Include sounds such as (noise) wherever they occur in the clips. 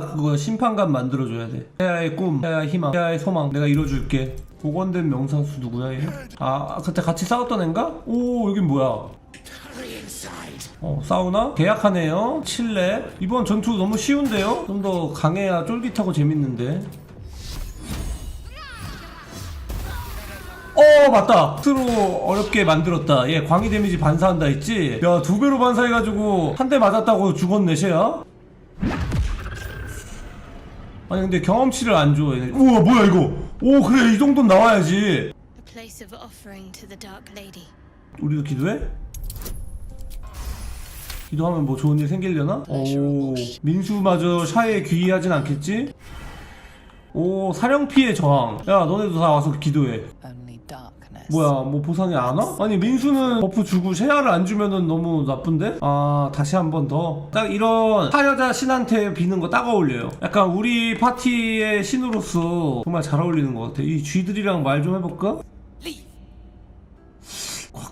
그거 심판관 만들어줘야 돼. 태아의 꿈 태아의 희망 태아의 소망 내가 이뤄줄게. 복원된 명사수 누구야 얘? 아 그때 같이 싸웠던 앤가? 오 여긴 뭐야? 어 사우나? 계약하네요. 7렙 이번 전투 너무 쉬운데요? 좀 더 강해야 쫄깃하고 재밌는데. 어 맞다. 스스로 어렵게 만들었다. 얘 광희 데미지 반사한다 했지? 야 두 배로 반사해가지고 한 대 맞았다고 죽었네 쟤야 아니 근데 경험치를 안줘 우와 뭐야 이거 오 그래 이 정도는 나와야지 A place of offering to the Dark Lady. 우리도 기도해? 기도하면 뭐 좋은 일 생기려나? 오 민수마저 샤에 귀의하진 않겠지? 오 사령피의 저항 야 너네도 다 와서 기도해 Only. 뭐야 뭐 보상이 안 와? 아니 민수는 버프 주고 쉐아를 안 주면은 너무 나쁜데? 아 다시 한 번 더 딱 이런 하여자 신한테 비는 거 딱 어울려요 약간 우리 파티의 신으로서 정말 잘 어울리는 것 같아 이 쥐들이랑 말 좀 해볼까?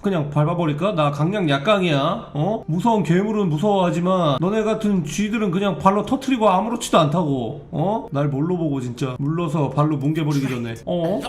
확 그냥 밟아버릴까? 나 강량 약강이야. 어? 무서운 괴물은 무서워하지만 너네 같은 쥐들은 그냥 발로 터트리고 아무렇지도 않다고. 어? 날 뭘로 보고 진짜? 물러서 발로 뭉개버리기 전에. 어?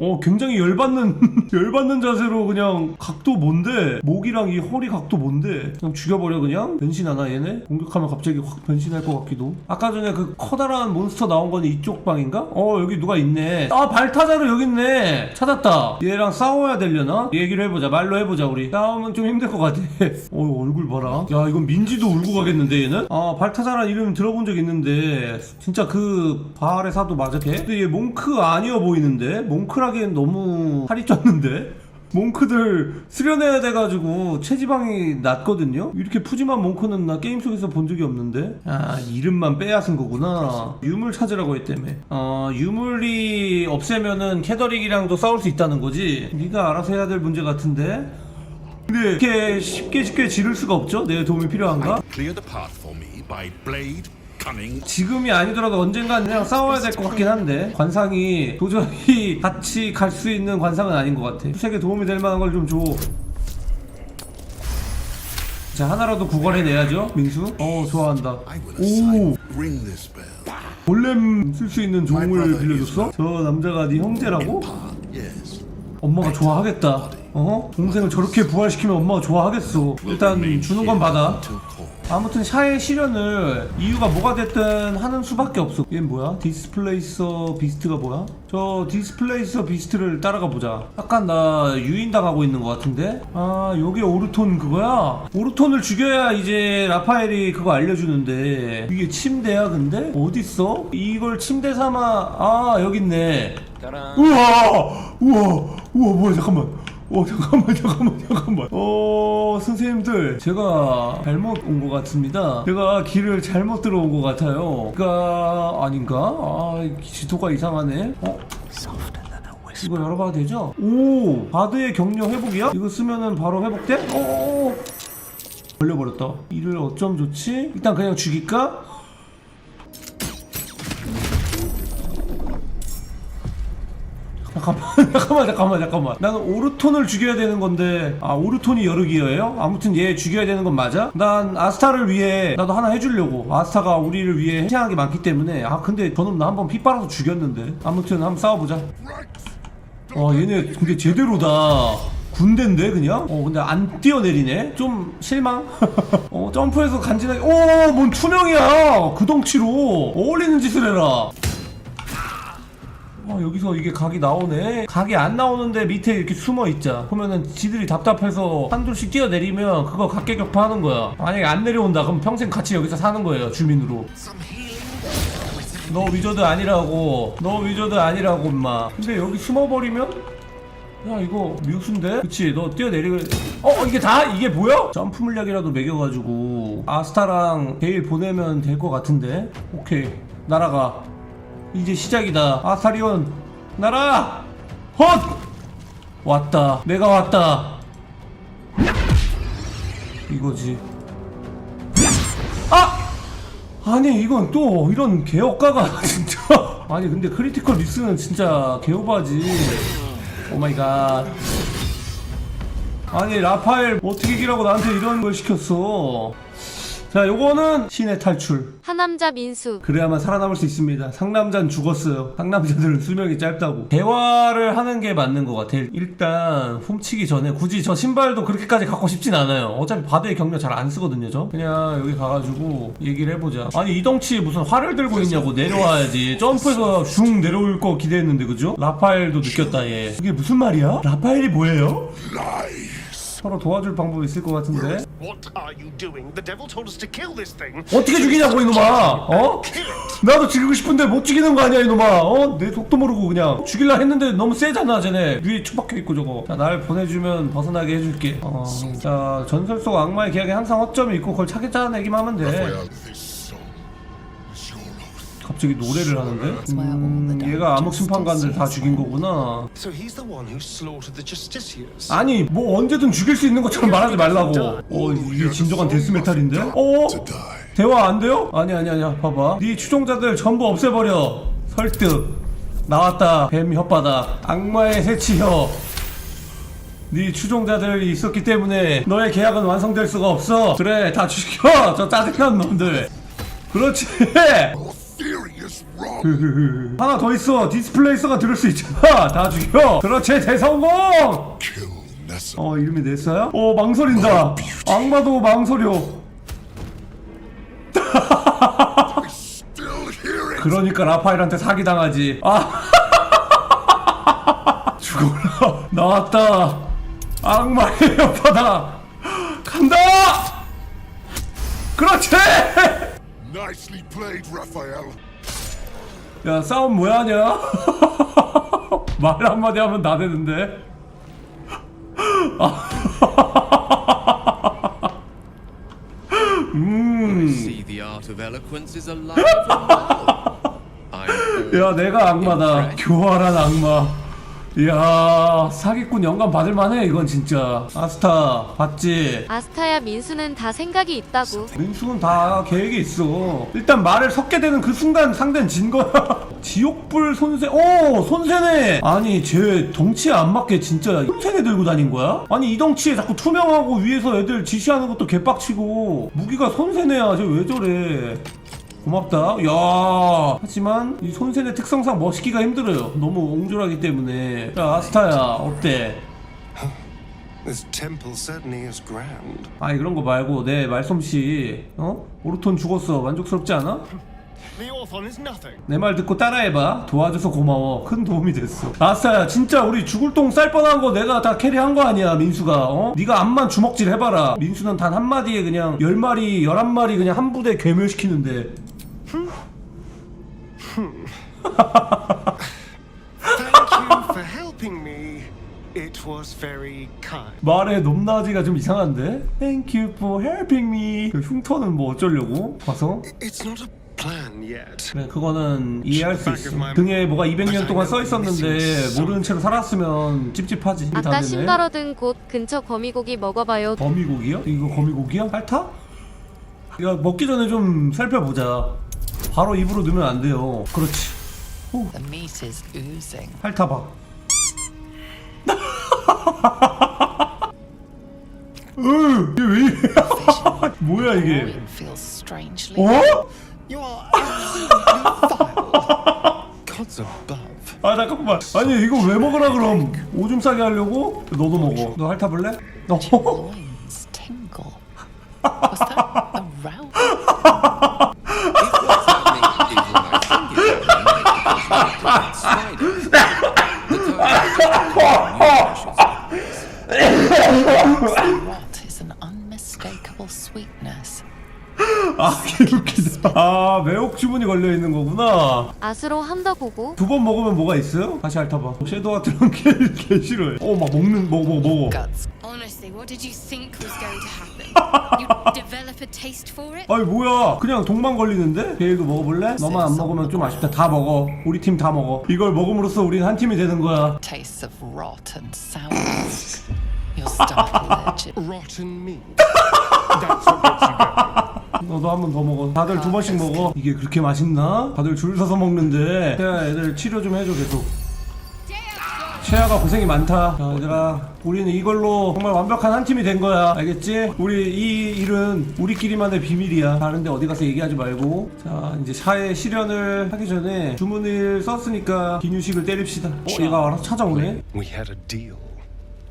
어 굉장히 열받는 (laughs) 열받는 자세로 그냥 각도 뭔데? 목이랑 이 허리 각도 뭔데? 그냥 죽여버려 그냥? 변신하나 얘네? 공격하면 갑자기 확 변신할 것 같기도. 아까 전에 그 커다란 몬스터 나온 건 이쪽 방인가? 어 여기 누가 있네. 아 발타자로 여기 있네. 찾았다. 얘랑 싸워야 되려나? 얘기를 해보자. 말로 해보자 우리. 싸우면 좀 힘들 것 같아. (laughs) 어 얼굴 봐라. 야 이건 민지도 울고 가겠는데 얘는? 아 발타자란 이름 들어본 적 있는데. 진짜 그 바알의 사도 맞아 걔 근데 얘 몽크 아니어 보이는데? 몽크라기엔 너무 살이 쪘는데 몽크들 수련해야 돼가지고 체지방이 낮거든요? 이렇게 푸짐한 몽크는 나 게임 속에서 본 적이 없는데 아 이름만 빼앗은 거구나 유물 찾으라고 했다며 어 유물이 없애면은 캐더릭이랑도 싸울 수 있다는 거지 네가 알아서 해야 될 문제 같은데 근데 이렇게 쉽게 쉽게 지를 수가 없죠? 내 도움이 필요한가? 지금이 아니더라도 언젠간 그냥 싸워야 될 것 같긴 한데 관상이 도저히 (laughs) 같이 갈 수 있는 관상은 아닌 것 같아 수색에 도움이 될 만한 걸 좀 줘. 자 하나라도 구걸해내야죠 민수 어 좋아한다 오. Ring this bell. 볼렘 쓸 수 있는 종을 빌려줬어? 저 남자가 네 형제라고? Yes. 엄마가 좋아하겠다 어? 동생을 저렇게 부활시키면 엄마가 좋아하겠어 일단 주는 건 받아 Till. 아무튼 샤의 실현을 이유가 뭐가 됐든 하는 수밖에 없어. 얘 뭐야? 디스플레이서 비스트가 뭐야? 저 디스플레이서 비스트를 따라가 보자. 약간 나 유인 당하고 있는 것 같은데? 아 여기 오르톤 그거야? 오르톤을 죽여야 이제 라파엘이 그거 알려주는데 이게 침대야 근데? 어딨어? 이걸 침대 삼아 아 여기 있네. 우와 우와 우와 뭐야 잠깐만. 어 잠깐만 잠깐만 잠깐만. 어 선생님들 제가 잘못 온 것 같습니다. 제가 길을 잘못 들어온 것 같아요. 가 아닌가? 아 지도가 이상하네. 어. 이거 열어봐도 되죠? 오 바드의 격려 회복이야? 이거 쓰면은 바로 회복돼? 어 걸려버렸다. 이를 어쩜 좋지? 일단 그냥 죽일까 잠깐만 (laughs) 잠깐만 잠깐만 잠깐만 나는 오르톤을 죽여야 되는 건데 아 오르톤이 여러 기어예요? 아무튼 얘 죽여야 되는 건 맞아? 난 아스타를 위해 나도 하나 해주려고 아스타가 우리를 위해 희생한 게 많기 때문에 아 근데 저놈 나 한 번 피 빨아서 죽였는데 아무튼 한번 싸워보자 와 얘네 근데 제대로다 군대인데 그냥? 어 근데 안 뛰어내리네? 좀 실망? (laughs) 어 점프해서 간지나게 오뭔 투명이야 그 덩치로 어울리는 짓을 해라 아 여기서 이게 각이 나오네. 각이 안 나오는데 밑에 이렇게 숨어 있자. 그러면은 지들이 답답해서 한둘씩 뛰어내리면 그거 각계격파 하는 거야. 만약에 안 내려온다 그럼 평생 같이 여기서 사는 거예요 주민으로. 너 위저드 아니라고. 너 위저드 아니라고 임마. 근데 여기 숨어버리면? 야 이거 뮤수인데? 그치 너 뛰어내리고. 어 이게 다? 이게 뭐야? 점프 물약이라도 매겨가지고 아스타랑 데일 보내면 될 것 같은데? 오케이 날아가 이제 시작이다. 아스타리온 날아 헛! 왔다. 내가 왔다. 이거지. 아! 아니 이건 또 이런 개혁가가 (laughs) 진짜. 아니 근데 크리티컬 미스는 진짜 개오바지. 오마이갓. 아니 라파엘 어떻게 이기라고 나한테 이런 걸 시켰어. 자 요거는 신의 탈출 하남자 민수 그래야만 살아남을 수 있습니다. 상남자는 죽었어요. 상남자들은 수명이 짧다고. 대화를 하는 게 맞는 것 같아. 일단 훔치기 전에 굳이 저 신발도 그렇게까지 갖고 싶진 않아요. 어차피 바다의 경력 잘 안 쓰거든요, 저. 그냥 여기 가가지고 얘기를 해보자. 아니 이덩치에 무슨 활을 들고 있냐고 내려와야지. 점프해서 슝 내려올 거 기대했는데 그죠? 라파엘도 느꼈다 얘. 이게 무슨 말이야? 라파엘이 뭐예요? 서로 도와줄 방법이 있을 것 같은데. What are you doing? The devil told us to kill this thing. 어떻게 죽이냐고 이놈아 어? 나도 죽이고 싶은데 못 죽이는 거 아니야 이놈아 어? 내 속도 모르고 그냥 죽일라 했는데 너무 세잖아 쟤네 위에 처박혀 있고 저거 자, 날 보내주면 벗어나게 해줄게 어, 자 전설 속 악마의 계약에 항상 허점이 있고 그걸 차게 짜내기만 하면 돼 갑자기 노래를 하는데? 음, 얘가 암흑 심판관들 다 죽인 거구나. 아니 뭐 언제든 죽일 수 있는 것처럼 말하지 말라고. 어 이게 진정한 데스메탈인데? 어? 대화 안 돼요? 아니 아니 아니야. 봐봐. 네 추종자들 전부 없애버려. 설득. 나왔다. 뱀 혓바닥 악마의 새치혀. 네 추종자들이 있었기 때문에 너의 계약은 완성될 수가 없어. 그래 다 죽여. 저 짜증난 놈들. 그렇지 (laughs) 하나 더 있어 디스플레이서가 들을 수 있잖아 (laughs) 다 죽여 그렇지 대성공. 어 이름이 냈어요? 어 망설인다 악마도 망설여. 그러니까 라파엘한테 사기당하지. 아. (laughs) 죽어라. 나왔다. 악마의 여파다. 간다! 그렇지! 야, 싸움 뭐야 하냐? 말 한마디 하면 다 되는데. 야, 내가 악마다. 교활한 악마. 이야, 사기꾼 영감 받을만해, 이건 진짜. 아스타, 봤지? 아스타야 민수는 다 생각이 있다고 민수는 다 계획이 있어. 일단 말을 섞게 되는 그 순간 상대는 진 거야. (laughs) 지옥불 손세, 오! 손세네! 아니, 쟤 덩치에 안 맞게 진짜 손세네 들고 다닌 거야? 아니, 이 덩치에 자꾸 투명하고 위에서 애들 지시하는 것도 개빡치고. 무기가 손세네야. 쟤 왜 저래. 고맙다. 야 하지만 이 손세네 특성상 멋있기가 힘들어요. 너무 옹졸하기 때문에. 야, 아스타야, 어때? This temple certainly is grand. 아니 그런 거 말고 내 말솜씨 어? 오르톤 죽었어 만족스럽지 않아? The Orthon is nothing. 내 말 듣고 따라해봐 도와줘서 고마워 큰 도움이 됐어 아싸야 진짜 우리 죽을 똥 쌀 뻔한 거 내가 다 캐리한 거 아니야 민수가 어? 네가 암만 주먹질 해봐라 민수는 단 한마디에 그냥 열마리 열한 마리 그냥 한 부대 괴멸시키는데 Thank you for helping me. It was very kind. 말의 높낮이가 좀 이상한데? Thank you for helping me 그 흉터는 뭐 어쩌려고? 봐서 It's not a plan yet. 그래 그거는 이해할 수 있어 등에 뭐가 200년 동안 써 있었는데 모르는 채로 살았으면 찝찝하지 아까. 신발 얻은 곳 근처 거미고기 먹어봐요 거미고기요? 이거 거미고기야? 핥아? 야 먹기 전에 좀 살펴보자 바로 입으로 넣으면 안 돼요 그렇지 The meat is oozing. 핥아봐 으, 이게 왜 이래 뭐야 이게 It feels strangely. 어? You are absolutely vile. Gods above. 아 잠깐만 아니 이거 왜 먹으라 그럼 오줌 싸게 하려고? 너도 먹어 너 핥아볼래? 어? Loins tingle. Was that a round? If what's happening is what I think is is an unmistakable sweetness. 아 개웃기다 아 매혹 주문이 걸려 있는 거구나 아스로 함더 고고 두 번 먹으면 뭐가 있어요? 다시 핥아봐 섀도우 같은 개, (laughs) 개 싫어해 어 막 먹는 먹어 먹어 먹어 Guts. Honestly, what did you think was going to happen? you develop a taste for it? 아니 뭐야 그냥 독만 걸리는데? 베일도 먹어볼래? 너만 안 먹으면 좀 아쉽다 다 먹어 우리 팀 다 먹어 이걸 먹음으로써 우린 한 팀이 되는 거야 Tastes of rot and sourness. Your stomach allergic. Rotten meat. That's what gets you going. 너도 한 번 더 먹어 다들 두 번씩 먹어 이게 그렇게 맛있나? 다들 줄 서서 먹는데 야 애들 치료 좀 해줘 계속 쉐아가 고생이 많다. 자, 얘들아, 우리는 이걸로 정말 완벽한 한 팀이 된 거야. 알겠지? 우리 이 일은 우리끼리만의 비밀이야. 다른데 어디 가서 얘기하지 말고. 자, 이제 샤의 실현을 하기 전에 주문을 썼으니까 기뉴식을 때립시다. 어, 얘가 알아서 찾아오네. We had a deal.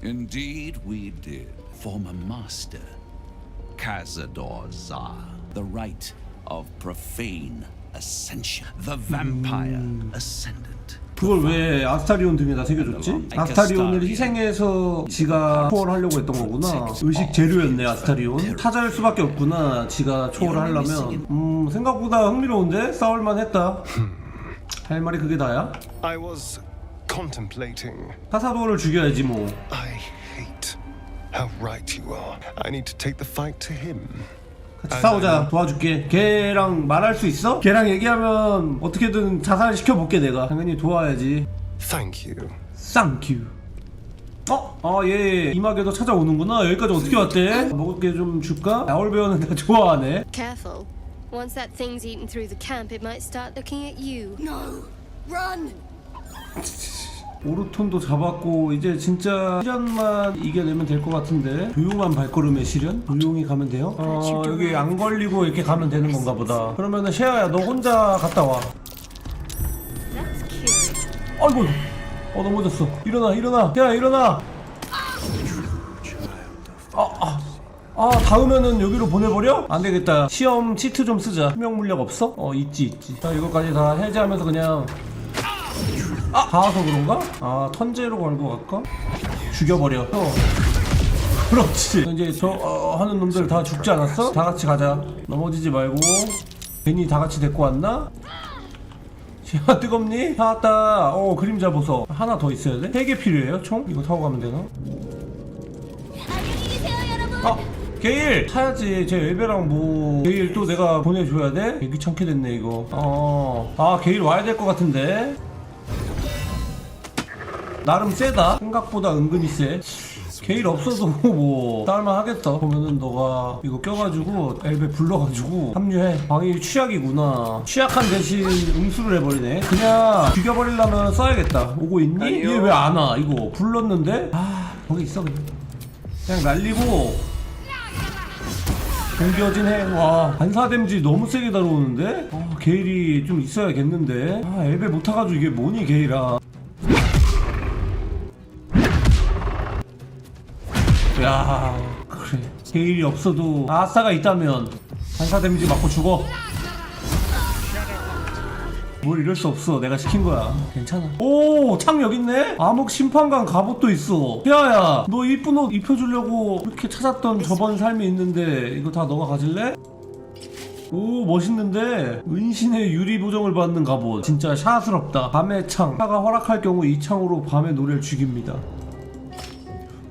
Indeed, we did. Former master, Cazador Zar, the right of profane ascension, the vampire ascendant. 그걸 왜 아스타리온 등에다 새겨줬지? 아스타리온을 희생해서 지가 초월하려고 했던 거구나. 의식 재료였네 아스타리온. 타자일 수밖에 없구나. 지가 초월을 하려면. 음 생각보다 흥미로운데 싸울만 했다. (laughs) 할 말이 그게 다야? I was contemplating. 타사도를 죽여야지 뭐. I hate how right you are. I need to take the fight to him. 같이 싸우자. 도와줄게. 걔랑 말할 수 있어? 걔랑 얘기하면 어떻게든 자살을 시켜볼게 내가. 당연히 도와야지. Thank you. 쌍큐. 어? 아, 얘 이마개도 찾아오는구나. 여기까지 어떻게 왔대? 먹을 게 좀 줄까? 나올 배우는 내가 좋아하네. Careful. Once that thing's eaten through the camp, it might start looking at you. No! Run! (laughs) 오르톤도 잡았고 이제 진짜 시련만 이겨내면 될 것 같은데 조용한 발걸음의 시련? 조용히 가면 돼요? 어 여기 안 걸리고 이렇게 가면 되는 건가 보다 그러면은 셰아야 너 혼자 갔다 와. 아이고 어 넘어졌어 일어나 일어나 야 일어나 아아 아, 다음에는 여기로 보내버려? 안 되겠다. 시험 치트 좀 쓰자. 투명 물약 없어? 어, 있지, 있지. 자, 이거까지 다 해제하면서 그냥. 아! 닿아서 그런가? 아, 턴제로 걸고 갈까? 죽여버려. 어. 그렇지. 이제 저, 어, 하는 놈들 다 죽지 않았어? 다 같이 가자. 넘어지지 말고. 괜히 다 같이 데리고 왔나? 야 (laughs) 뜨겁니? 나왔다 어 그림자 보석 하나 더 있어야 돼? 세 개 필요해요 총? 이거 타고 가면 되나? 아 게일 타야지 제 엘베랑 뭐 게일 또 내가 보내줘야 돼? 개 귀찮게 됐네 이거 어아 게일 와야 될 것 같은데 나름 세다. 생각보다 은근히 세. 게일 없어도 (laughs) 뭐 싸울만 하겠어 보면은 너가 이거 껴가지고 엘베 불러가지고 합류해. 방이 취약이구나. 취약한 대신 응수를 해버리네. 그냥 죽여버리려면 써야겠다. 오고 있니? 얘 왜 안 와? 이거 불렀는데? 아 거기 있어 그냥. 그냥 날리고. 공겨진 해. 와, 반사 데미지 너무 세게 다루는데? 아, 게일이 좀 있어야겠는데? 아, 엘베 못 타가지고 이게 뭐니, 게일아. 야, 그래. 게일이 없어도 아싸가 있다면 반사 데미지 맞고 죽어. 뭘 이럴 수 없어. 내가 시킨 거야. 괜찮아. 오, 창 여기 있네? 암흑 심판관 갑옷도 있어. 야야, 너 이쁜 옷 입혀주려고 이렇게 찾았던 저번 삶이 있는데 이거 다 너가 가질래? 오 멋있는데 은신의 유리 보정을 받는 갑옷 진짜 샤스럽다 밤의 창 샤가 허락할 경우 이 창으로 밤의 노래를 죽입니다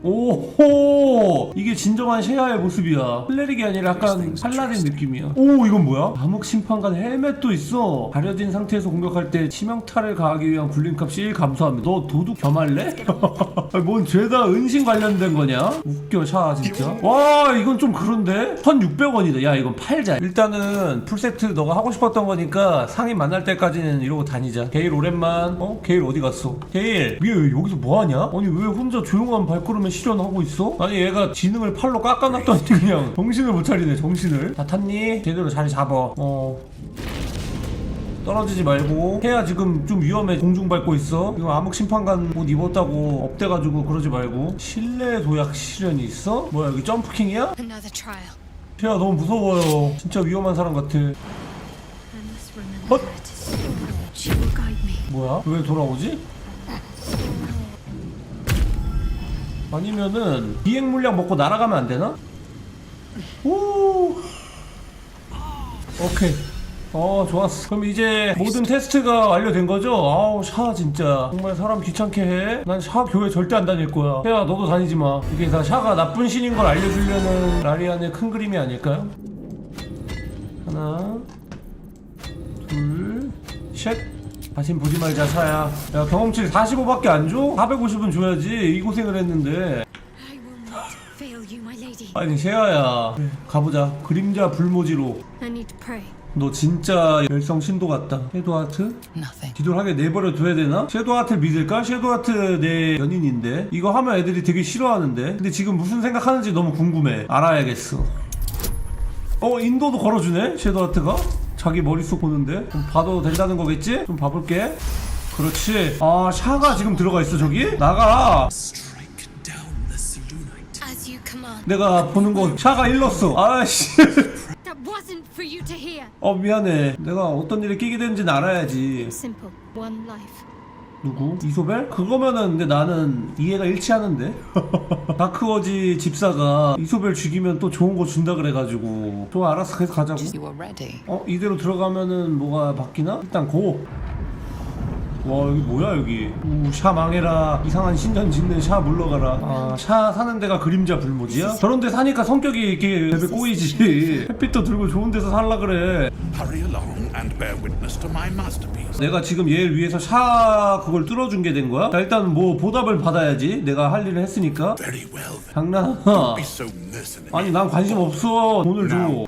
오호 이게 진정한 셰아의 모습이야 클레릭이 아니라 약간 팔라딘 느낌이야 오 이건 뭐야? 암흑 심판관 헬멧도 있어 가려진 상태에서 공격할 때 치명타를 가하기 위한 굴림값 1 감소합니다 너 도둑 겸할래? (laughs) 뭔 죄다 은신 관련된 거냐? 웃겨 샤 진짜 (laughs) 와 이건 좀 그런데? 1600원이다 야 이건 팔자 일단은 풀세트 너가 하고 싶었던 거니까 상인 만날 때까지는 이러고 다니자 게일 오랜만 어? 게일 어디 갔어? 게일 얘왜 여기서 뭐하냐? 아니 왜 혼자 조용한 발걸음에 실현하고 있어? 아니 얘가 지능을 팔로 깎아놨더니 그냥 (laughs) 정신을 못 차리네 정신을 다 탔니? 제대로 자리 잡아 어 떨어지지 말고 해야 지금 좀 위험해 공중 밟고 있어 이거 암흑 심판관 옷 입었다고 업돼가지고 그러지 말고 실내 도약 실현이 있어? 뭐야 여기 점프킹이야? Another trial. 야 너무 무서워요 진짜 위험한 사람 같아 me. 뭐야? 왜 돌아오지? (laughs) 아니면은 비행 물량 먹고 날아가면 안 되나? 오. 오케이. 어 좋았어. 그럼 이제 모든 테스트가 완료된 거죠? 아우 샤 진짜 정말 사람 귀찮게 해. 난 샤 교회 절대 안 다닐 거야. 야 너도 다니지 마. 이게 다 샤가 나쁜 신인 걸 알려주려는 라리안의 큰 그림이 아닐까요? 하나, 둘, 셋. 다신 보지 말자 샤야. 야 경험치 45밖에 안 줘? 450은 줘야지. 이 고생을 했는데. 아니 셰아야. 그래, 가보자. 그림자 불모지로. 너 진짜 열성 신도 같다 섀도우 하트? Nothing. 기도하게 내버려 둬야 되나? 섀도우 하트를 믿을까? 섀도우 하트 내 연인인데 이거 하면 애들이 되게 싫어하는데 근데 지금 무슨 생각하는지 너무 궁금해 알아야겠어 어 인도도 걸어주네 섀도우 하트가 자기 머릿속 보는데 좀 봐도 된다는 거겠지? 좀 봐볼게 그렇지 아 샤가 지금 들어가 있어 저기? 나가. 내가 보는 건 샤가 일렀어 아씨. 어 미안해 내가 어떤 일에 끼게 되는지는 알아야지. 누구? 이소벨? 그거면은 근데 나는 이해가 일치하는데 (laughs) 다크워지 집사가 이소벨 죽이면 또 좋은 거 준다 그래가지고 좋아 알았어 그래서 가자고 You were ready. 어? 이대로 들어가면은 뭐가 바뀌나? 일단 고! 와 여기 뭐야 여기? 우, 샤 망해라. 이상한 신전 짓는 샤 물러가라. 아샤 사는 데가 그림자 불모지야? 저런 데 사니까 성격이 이렇게 베베 꼬이지. (laughs) 햇빛도 들고 좋은 데서 살라 그래. Hurry along and bear witness to my masterpiece. 내가 지금 얘를 위해서 샤 그걸 뚫어준 게 된 거야? 자, 일단 뭐 보답을 받아야지. 내가 할 일을 했으니까. Very well then. Be so mercenary. 아니 난 관심 없어. 돈을 줘. Now.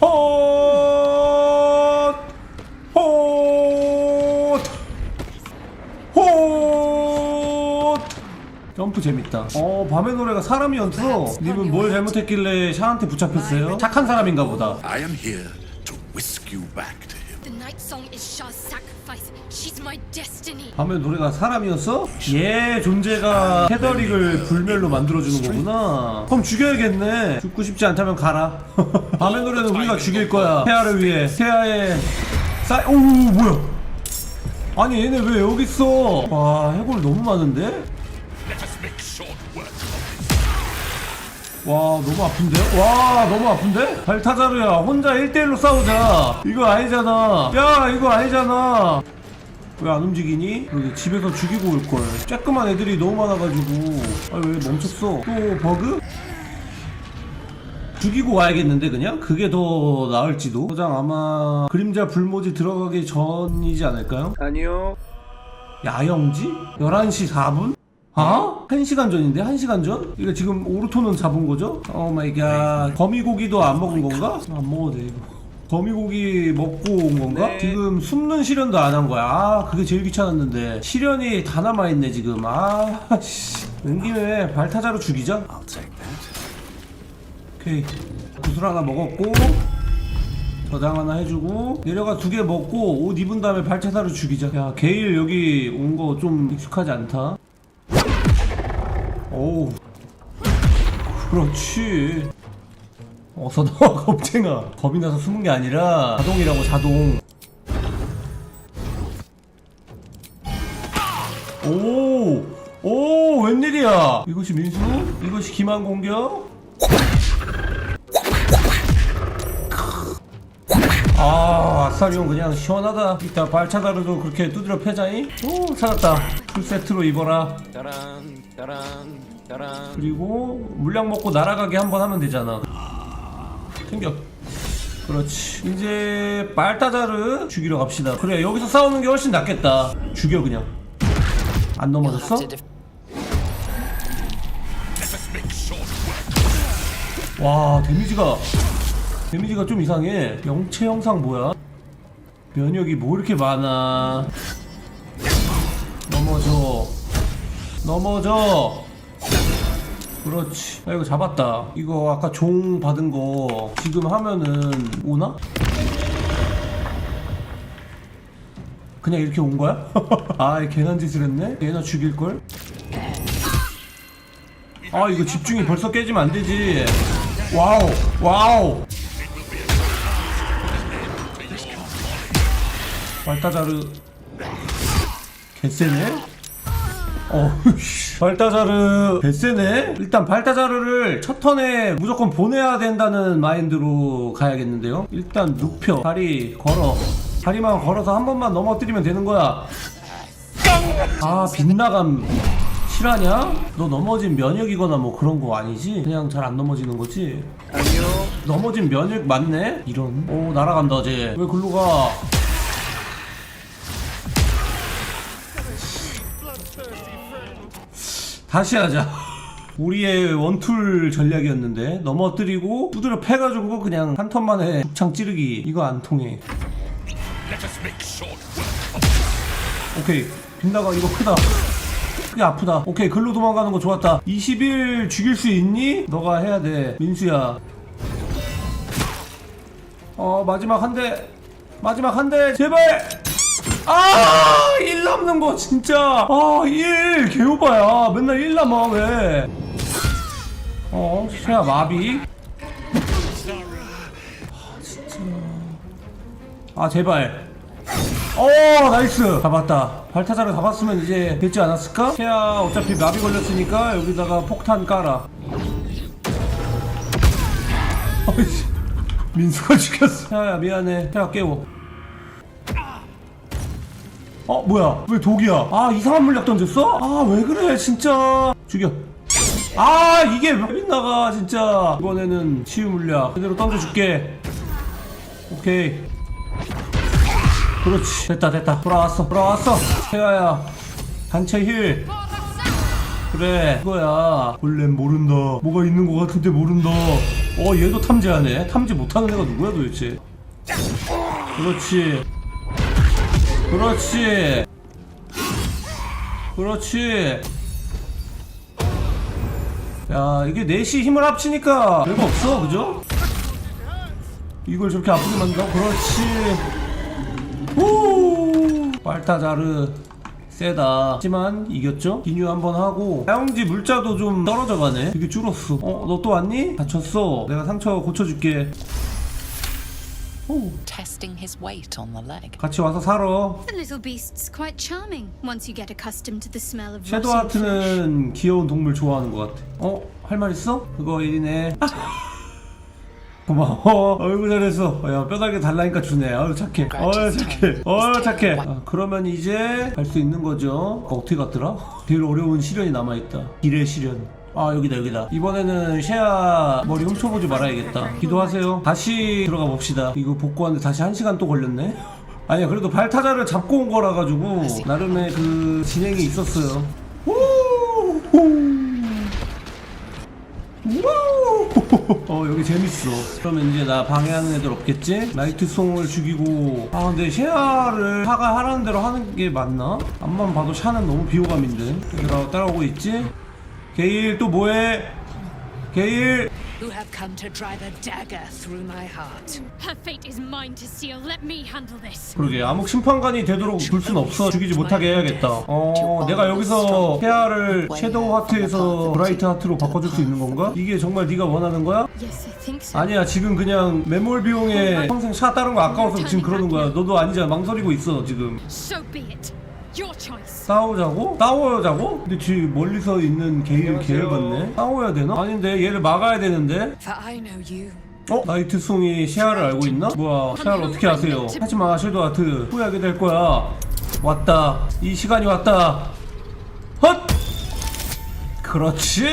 헛! 헛! 헛! 점프 재밌다 어 밤의 노래가 사람이 연투어 님은 뭘 잘못했길래 샤한테 붙잡혔어요? 착한 사람인가 보다 I am here to whisk you back to him. The night song is Shah's sacrifice. She's my destiny. 밤의 노래가 사람이었어? 얘 존재가 헤더릭을 불멸로 만들어주는 거구나 그럼 죽여야겠네 죽고 싶지 않다면 가라 (laughs) 밤의 노래는 우리가 죽일 거야 태아를 위해 태아의 싸... 오 뭐야 아니 얘네 왜 여기 있어 와 해골 너무 많은데? 와 너무 아픈데? 와 너무 아픈데? 발타자르야 혼자 1대1로 싸우자 이거 아니잖아 야 이거 아니잖아 왜 안 움직이니? 그러게 집에서 죽이고 올걸 쬐끄만 애들이 너무 많아가지고 아 왜 멈췄어 또 버그? 죽이고 와야겠는데 그냥? 그게 더 나을지도 소장 아마 그림자 불모지 들어가기 전이지 않을까요? 아니요. 야영지? 11시 4분? 아? 1시간 전인데? 1시간 전? 이거 지금 오르토는 잡은 거죠? 오 마이 갓 거미고기도 안 먹은 건가? 안 먹어도 돼 이거 거미고기 먹고 온 건가? 네. 지금 숨는 실현도 안 한 거야 아 그게 제일 귀찮았는데 실현이 다 남아있네 지금 아씨 온 김에 발타자로 죽이자. 오케이 구슬 하나 먹었고 저장 하나 해주고 내려가 두 개 먹고 옷 입은 다음에 발차사로 죽이자 야 게일 여기 온 거 좀 익숙하지 않다 오우 그렇지 어서 나와 (laughs) 겁쟁아 겁이 나서 숨은 게 아니라 자동이라고 자동 오! 오 웬일이야 이것이 민수? 이것이 기만 공격? 아 아싸리온 그냥 시원하다. 이따 발차다르도 그렇게 두드려 패자니? 오 살았다. 풀세트로 입어라. Taran, taran, taran. 그리고 물약 먹고 날아가게 한번 하면 되잖아. 챙겨. 그렇지. 이제 발타자르 죽이러 갑시다. 그래 여기서 싸우는 게 훨씬 낫겠다. 죽여 그냥. 안 넘어졌어? 와 데미지가 데미지가 좀 이상해 영체 형상 뭐야? 면역이 뭐 이렇게 많아 넘어져 넘어져 그렇지 아 이거 잡았다 이거 아까 종 받은 거 지금 하면은 오나? 그냥 이렇게 온 거야? (laughs) 아 괜한 짓을 했네? 얘나 죽일걸? 아 이거 집중이 벌써 깨지면 안 되지 와우 와우 발타자르. 개쎄네. 어우씨. 발타자르 개쎄네. 일단 발타자르를 첫 턴에 무조건 보내야 된다는 마인드로 가야겠는데요. 일단 눕혀 다리 걸어. 다리만 걸어서 한 번만 넘어뜨리면 되는 거야. 아 빗나감. 실화냐? 너 넘어진 면역이거나 뭐 그런 거 아니지? 그냥 잘 안 넘어지는 거지? 아니요. 넘어진 면역 맞네? 이런. 오 날아간다 어제. 왜 글로 가 다시 하자. (laughs) 우리의 원툴 전략이었는데 넘어뜨리고 두드려 패가지고 그냥 한 턴 만에 북창 찌르기. 이거 안 통해. 오케이. 빗나가 이거 크다. 크게 아프다. 오케이. 글로 도망가는 거 좋았다. 20일 죽일 수 있니? 너가 해야 돼 민수야. 어 마지막 한 대. 마지막 한 대. 제발 아 1 남는 거 진짜 아 1 개오바야 맨날 1 남아 왜 어, 시야 마비. 아, 진짜. 아, 제발. 어, 나이스. 잡았다. 발타자를 잡았으면 이제 됐지 않았을까? 시야 어차피 마비 걸렸으니까 여기다가 폭탄 깔아. 민수가 (laughs) 죽였어. 시야야, 미안해. 시야 깨워. 어, 뭐야? 왜 독이야? 아, 이상한 물약 던졌어? 아, 왜 그래, 진짜. 죽여. 아 이게 왜 나가 진짜. 이번에는 치유 물약. 그대로 던져줄게. 오케이. 그렇지. 됐다 됐다. 돌아왔어 돌아왔어. 태아야 단체 힐. 그래 그거야. 원래는 모른다. 뭐가 있는 것 같은데 모른다. 어 얘도 탐지하네. 탐지 못하는 애가 누구야 도대체? 그렇지 그렇지 그렇지 야 이게 넷이 힘을 합치니까 별거 없어 그죠? 이걸 저렇게 아프게 만든다고? 그렇지 후 빨타자르 세다 하지만 이겼죠? 기뉴 한번 하고 사용지 물자도 좀 떨어져 가네 되게 줄었어 어? 너 또 왔니? 다쳤어 내가 상처 고쳐줄게 오, Testing his weight on the leg. 같이 와서 살아 The little beast's quite charming once you get accustomed to the smell of 섀도우 rotting flesh. 하트는 귀여운 동물 좋아하는 것 같아. 어? 할 말 있어? 그거 일이네. 고마워. 어이구 잘했어. 야 뼈다귀 달라니까 주네. 어유 착해. 어유 착해. 어유 착해. 아, 그러면 이제 갈 수 있는 거죠. 어떻게 갔더라? 제일 어려운 시련이 남아 있다. 길의 시련. 아 여기다 여기다 이번에는 셰아 머리 훔쳐보지 말아야겠다 기도하세요 다시 들어가 봅시다 이거 복구하는데 다시 한 시간 또 걸렸네 (laughs) 아니야 그래도 발타자를 잡고 온 거라 가지고 나름의 그 진행이 있었어요 우! 우! (laughs) 어 여기 재밌어 그러면 이제 나 방해하는 애들 없겠지? 나이트송을 죽이고 아 근데 셰아를 샤가 하라는 대로 하는 게 맞나? 앞만 봐도 샤는 너무 비호감인데 얘들아 따라오고 있지? 게일 또 뭐해? 게일 You have come to drive a dagger through my heart. Her fate is mine to seal. Let me handle this. 그러게 암흑 심판관이 되도록 둘 순 없어 죽이지 못하게 해야겠다 어 내가 여기서 헤아를 섀도우 하트에서 브라이트 하트로 바꿔줄 수 있는 건가? 이게 정말 네가 원하는 거야? Yes, I think so. 아니야 지금 그냥 매몰 비용에 평생 샤 따른 거 아까워서 지금 그러는 거야 너도 아니잖아 망설이고 있어 지금 So be it. 싸우자고? 싸워자고? 근데 뒤 멀리서 있는 게일 개열받네 싸워야 되나? 아닌데 얘를 막아야 되는데. 어? 나이트송이 시야를 알고 있나? 뭐야 시야를 어떻게 아세요? 하지마 섀도우 하트 후회하게 될 거야 왔다 이 시간이 왔다 헛! 그렇지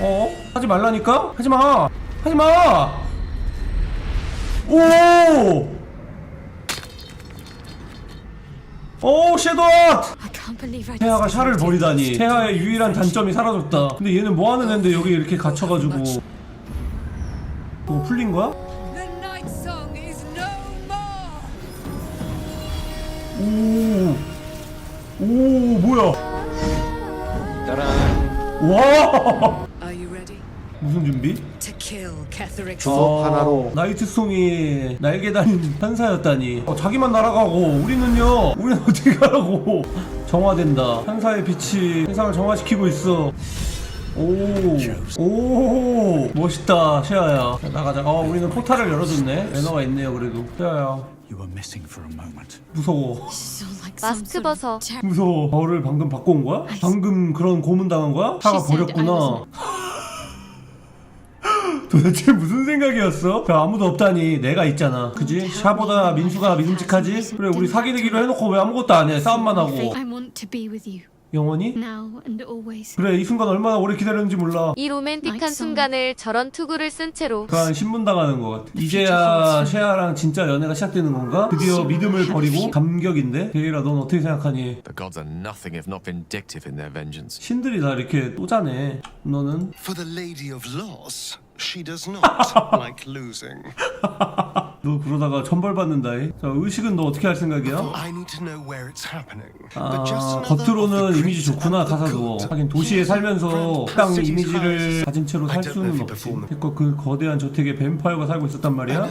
어? 하지 말라니까? 하지마 하지마 오! 오 believe I 태아가 샤를. 버리다니. 태아의 유일한 단점이 사라졌다. 근데 얘는 뭐하는 애인데 여기 이렇게 갇혀가지고. 뭐 풀린 거야? The night song is no more. 오, 오 뭐야? 와! You ready? 무슨 준비? Kill Ketheric? 어, 나이트송이 날개 달린 판사였다니 어, 자기만 날아가고 우리는요 우리는 어떻게 가라고 정화된다 판사의 빛이 세상을 정화시키고 있어 오, 오, 멋있다, 시아야. 자, 나가자. 어, 우리는 포탈을 열어줬네. 매너가 있네요, 그래도. moment. 무서워. 마스크 벗어. 무서워. 너를 방금 바꿔 온 거야? 방금 그런 고문 당한 거야? 차가 버렸구나. 도대체 (laughs) 무슨 생각이었어? 야, 아무도 없다니 내가 있잖아 그지? 샤보다 민수가 믿음직하지? 그래 우리 사귀기로 해놓고 왜 아무것도 안 해? 싸움만 하고 I want to be with you. 영원히? Now and always. 그래 이 순간 얼마나 오래 기다렸는지 몰라 이 로맨틱한 순간을 저런 투구를 쓴 채로 그한 신문 당하는 것 같아 이제야 셰아랑 진짜 연애가 시작되는 건가? 드디어 믿음을 버리고 감격인데 게이라 넌 어떻게 생각하니? The gods are nothing if not vindictive in their vengeance. 신들이 다 이렇게 또자네 너는? For the Lady of Loss, she does not like losing. 너 그러다가 천벌 받는다 이. 자 의식은 너 어떻게 할 생각이야? I need to know where it's happening. 아, But just another of the 겉으로는 이미지 좋구나 good. 하긴 도시에 살면서 땅 이미지를. 가진 채로 살 수는 없지. 그러니까 그 거대한 저택에 뱀파이어가 살고 있었단 말이야.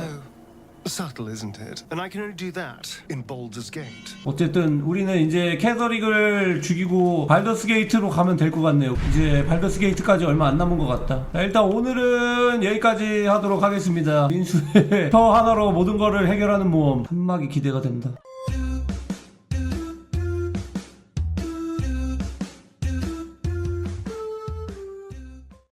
Subtle, isn't it? And I can only do that in Baldur's Gate. 어쨌든 우리는 이제 캐서릭을 죽이고 발더스 게이트로 가면 될 것 같네요. 이제 발더스 게이트까지 얼마 안 남은 것 같다. 자, 일단 오늘은 여기까지 하도록 하겠습니다. 민수의 (laughs) 혀 하나로 모든 거를 해결하는 모험. 한막이 기대가 된다